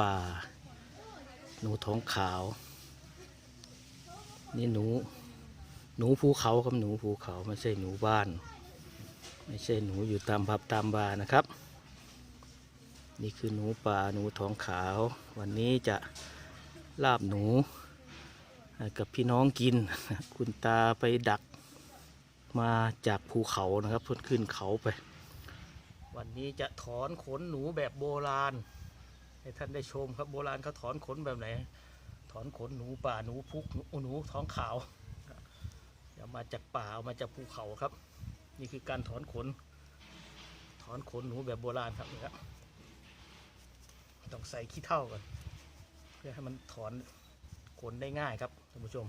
ป่า หนูท้องขาว นี่หนู หนูภูเขาครับหนูภูเขาไม่ใช่หนูบ้าน ไม่ใช่หนูอยู่ตามพับตามบานะครับ นี่คือหนูป่าหนูท้องขาว วันนี้จะลาบหนูกับพี่น้องกิน คุณตาไปดักมาจากภูเขานะครับเพิ่นขึ้นเขาไป วันนี้จะถอนขนหนูแบบโบราณ ให้ท่านได้ชมครับโบราณเขาถอนขนแบบไหน ถอนขนหนูป่าหนูพุกหนูหนูท้องขาวเอามาจากป่าเอามาจากภูเขาครับ นี่คือการถอนขน ถอนขนหนูแบบโบราณครับนี่ครับต้องใส่ขี้เท่าก่อนเพื่อให้มันถอนขนได้ง่ายครับท่านผู้ชม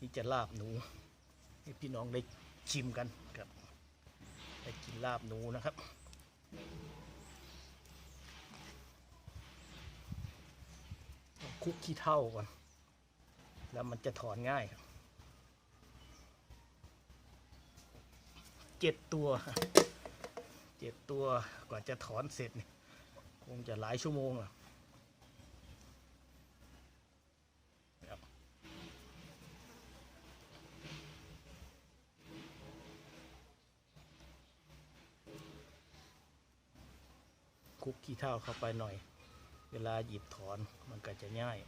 นี่จะลาบหนูให้พี่น้องได้ชิมกันครับได้กินลาบหนูนะครับ ต้อง คุกขี้เท่าก่อน แล้วมันจะถอนง่ายครับเจ็ดตัวเจ็ดตัวกว่าจะถอนเสร็จคงจะหลายชั่วโมงอะคุกขี้เท่าเข้าไปหน่อย เวลาหยิบถอนมันก็จะง่าย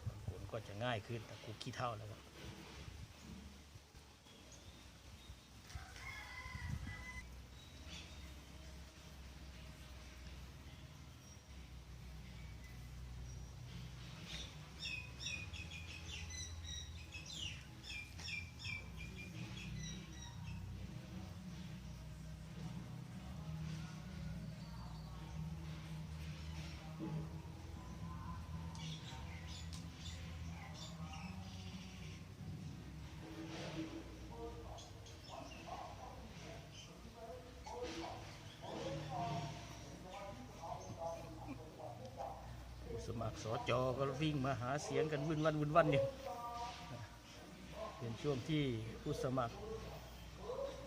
ถอนขนก็จะง่ายขึ้นแต่คุกขี้เท่าแล้วครับผู้ส มัครสจอก็วิ่งมาหาเสียงกันวุ่นวันวุ่นวันอยู่เป็นช่วงที่ผู้สมัคร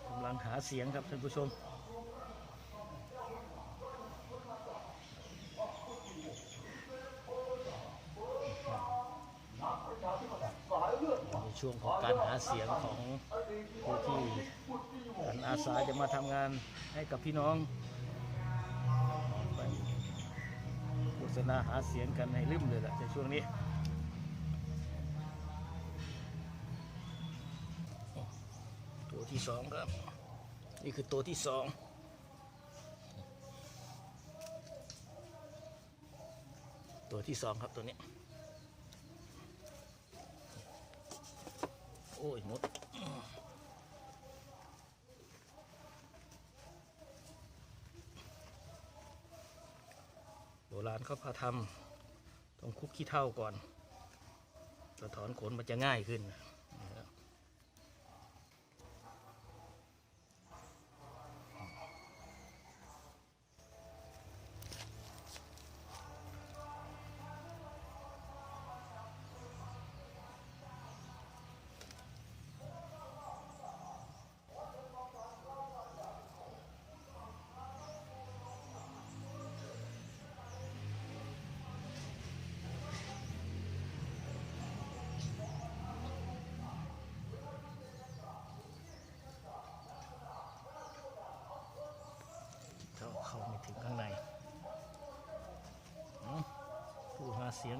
กำลังหาเสียงครับท่านผู้ชมในช่วงของการหาเสียงของผู้ที่การอาสาจะมาทำงานให้กับพี่น้อง ษณาหาเสียงกันให้ลืมเลยแหละในช่วงนี้ตัวที่สองครับ นี่คือตัวที่สองตัวที่สองครับตัวนี้ โอ้ยหมด โบราณเขาพาทำต้องคุกขี้เท่าก่อนจะถอนขนมันจะง่ายขึ้นนะ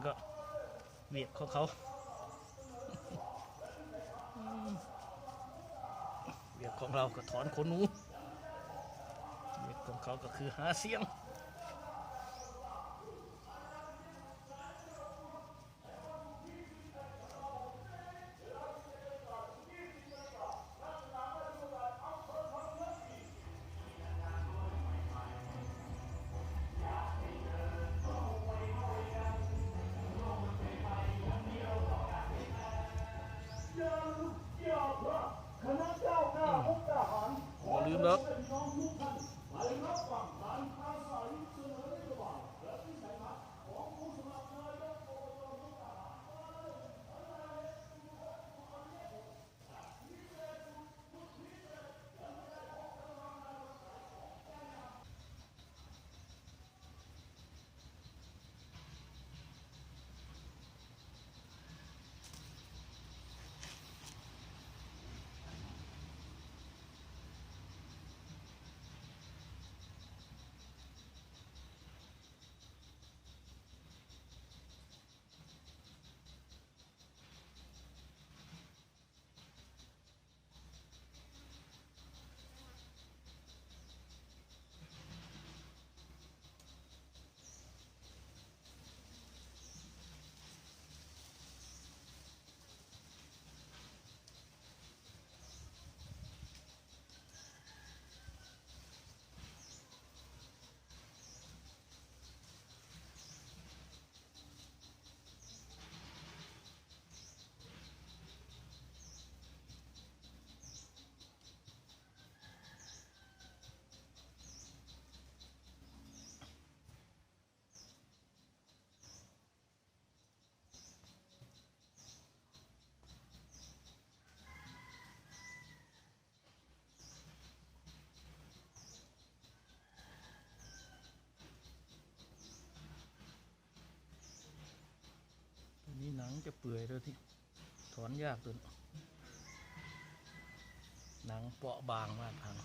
เสียงก็เวียกของเขาเวียดของเราก็ถอนขนหนูเวียดของเขาก็คือหาเสียง จะเปื่อยแล้วที่ถอนยากตัวนหนังเปราะบางมากทาง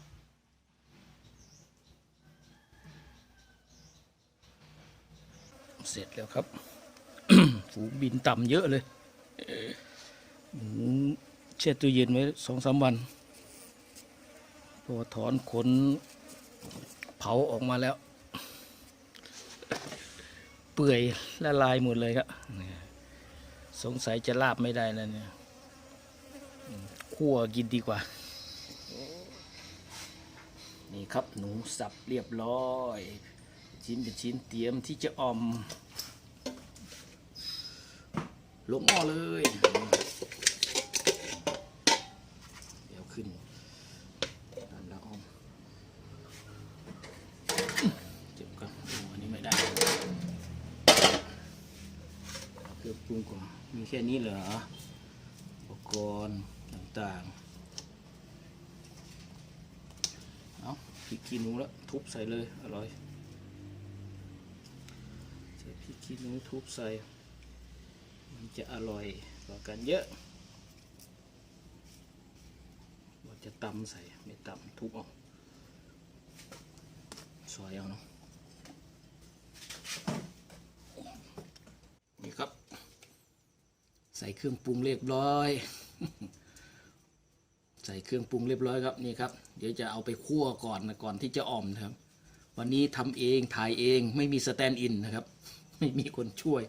เสร็จแล้วครับ ฝูงบินต่ำเยอะเลยหมูแช่ตู้เย็นไว้สองสามวัน พอถอนขนเผาออกมาแล้ว เปื่อยละลายหมดเลยครับ สงสัยจะลาบไม่ได้แล้วเนี่ยคั่วกินดีกว่า นี่ครับหนูสับเรียบร้อย ชิ้นเป็นชิ้นเตรียมที่จะออม ลงหม้อเลย เดี๋ยวขึ้นนั่นแล้วออมเจ็บกันโอ้อันนี้ไม่ได้เครื่องปรุงก่อนมี แค่นี้เหรออุปกรณ์ต่างๆ เอาพริกขี้หนูแล้วทุบใส่เลยอร่อยใส่พริกขี้หนูทุบใส่ มันจะอร่อยกว่ากันเยอะว่าจะตำใส่ไม่ตำทุบเอาซอยเอาเนาะนี่ครับ ใส่เครื่องปรุงเรียบร้อย ใส่เครื่องปรุงเรียบร้อยครับนี่ครับ เดี๋ยวจะเอาไปคั่วก่อนนะก่อนที่จะอ่อมนะครับ วันนี้ทำเองถ่ายเองไม่มีสแตนด์อินนะครับ ไม่มีคนช่วย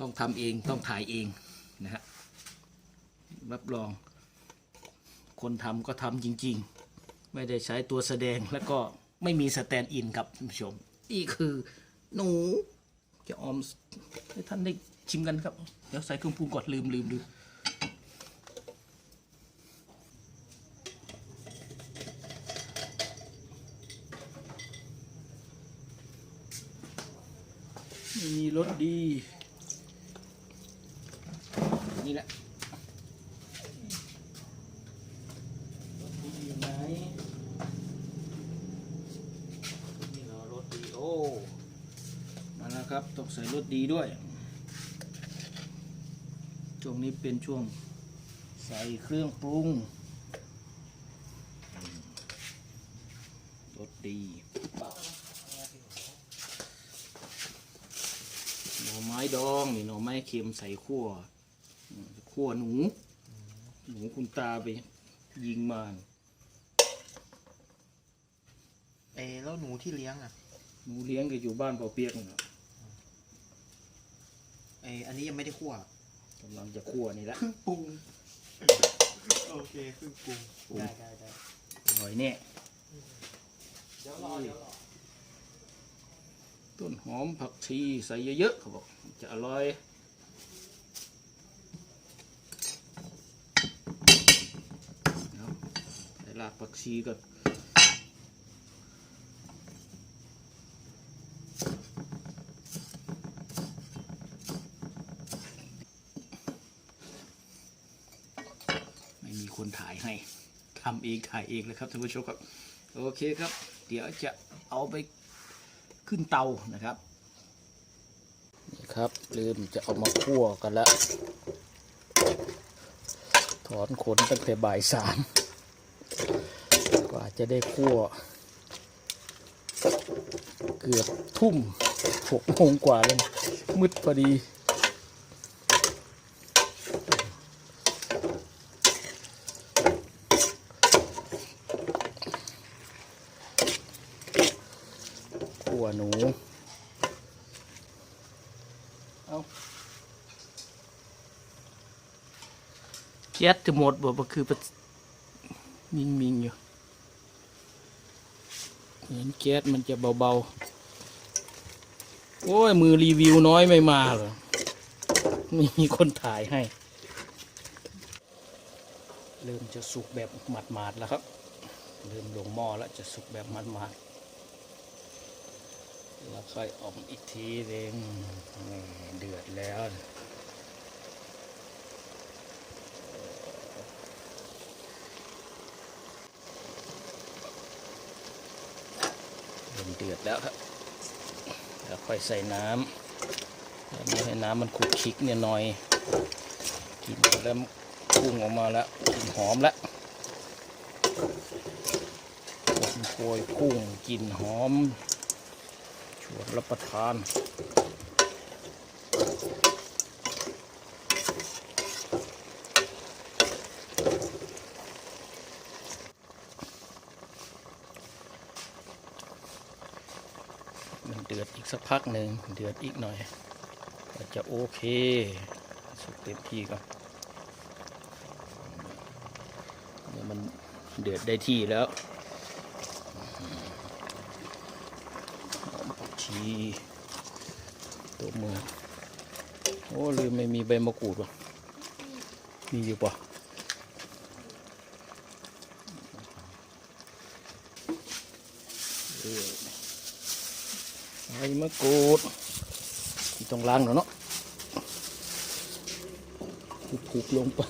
ต้องทำเองต้องถ่ายเองนะฮะรับรอง คนทำก็ทำจริง ๆ ไม่ได้ใช้ตัวแสดงแล้วก็ไม่มีสแตนด์อินครับท่านผู้ชมนี่คือหนูจะออมให้ท่านได้ ชิมกันครับ เดี๋ยวใส่เครื่องปรุงก่อนลืมลืมลืมมีรสดี นี่แหละรสดีไหนนี่เรอรสดีโอมาแล้วครับต้องใส่รสดีด้วย นี้เป็นช่วงใส่เครื่องปรุงอืมรสดีหน่อไม้ดองนี่หน่อไม้เค็มใส่ขั่วอืมขั่วหนู หนูคุณตาไปยิงมาเอแล้วหนูที่เลี้ยงอะ หนูเลี้ยงก็อยู่บ้านเปาเปียกนะเออันนี้ยังไม่ได้คั่ว กำลังจะขั่วนี่ละปรุง โอเคครึ่งปรุงปรุงได้ได้ได้อร่อยแน่เดี๋ยวรอเดี๋ยวรอต้นหอมผักชีใส่เยอะๆเขาบอกจะอร่อยเดี๋ยวใส่รากผักชีก่อนไม่มี คนถ่ายให้ทำเองถ่ายเองเลยครับท่านผู้ชมครับโอเคครับ เดี๋ยวจะเอาไปขึ้นเตานะครับนี่ครับลืมจะเอามาคั่วกันแล้วถอนขนตั้งแต่บ่ายสามกว่าจะได้คั่ว เกือบทุ่มหกโมงกว่าเลยมืดพอดี ขั่วหนู เอา แก๊สจะหมดบ่บ่คือมิงมิงอยู่เห็นแก๊สมันจะเบาๆ โอ้ย มือรีวิวน้อยไม่มาเหรอไม่มีคนถ่ายให้ เริ่มจะสุกแบบหมาดๆแล้วครับ เริ่มลงหม้อแล้วจะสุกแบบหมาดๆ แล้วค่อยออกอีกทีเองเดือดแล้ว มเดือดแล้วครับแล้วค่อยใส่น้ำแล้วให้น้ำมันขุกคลิกเนี่ยหน่อยกินแล้วพุ่งออกมาแล้วกลินหอมแล้วโคยกุ้งกลินหอมชวนรับประทาน เดือดอีกสักพักหนึ่งเดือดอีกหน่อยก็จะโอเค สุกเต็มที่ก่อนเนี่ยมันเดือดได้ที่แล้วชีตัวมือโอ้ลืมไม่มีใบมะกรูดว่ะมีอยู่ปะเออ ใบมะกรูดที่ต้องล้างหน่อยเนาะผูกลงไป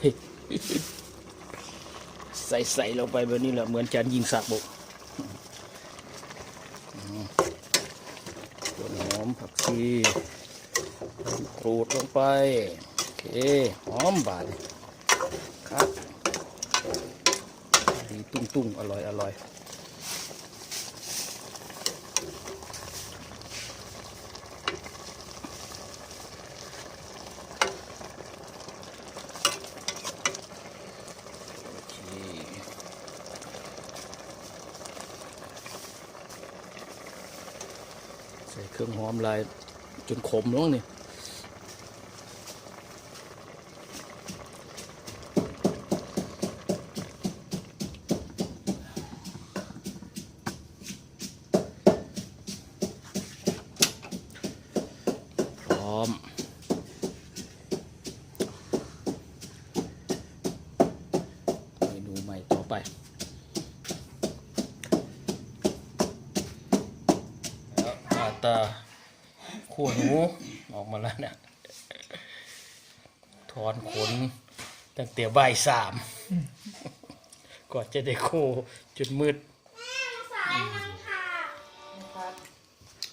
ใส่ใส่ลงไปแบบนี้แหละเหมือนจานยิงสักบุกต้นหอมผักชีกรูดลงไป โอเค หอมบาดครับดีตุ้งๆ อร่อยอร่อย โอเค ใส่เครื่องหอมลายจนขมแล้วนี่พร้อม เมนูใหม่ต่อไป แล้วมา ตาขั่วหนูออกมาแล้วเนี่ยถอนขนตั้งแต่บ่ายสามก่อนจะได้โคจนมืด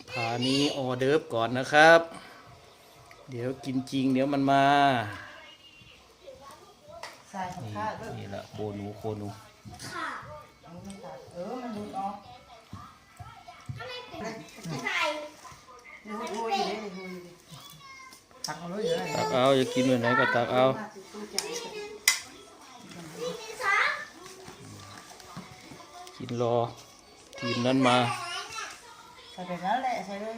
พานี้ออเดิร์ฟก่อนนะครับ เดี๋ยวกินจริง เดี๋ยวมันมาใส่ของนี่ข้าด้วยนี่ละโคหนูโคหนูเอาไม่ตัดเออมันดูดออก ตักเอาเลยเลยตักเอากินแบบไหนก็ตักเอากินรอทีมนั้นมาใส่ไปนั้นแหละใส่เลย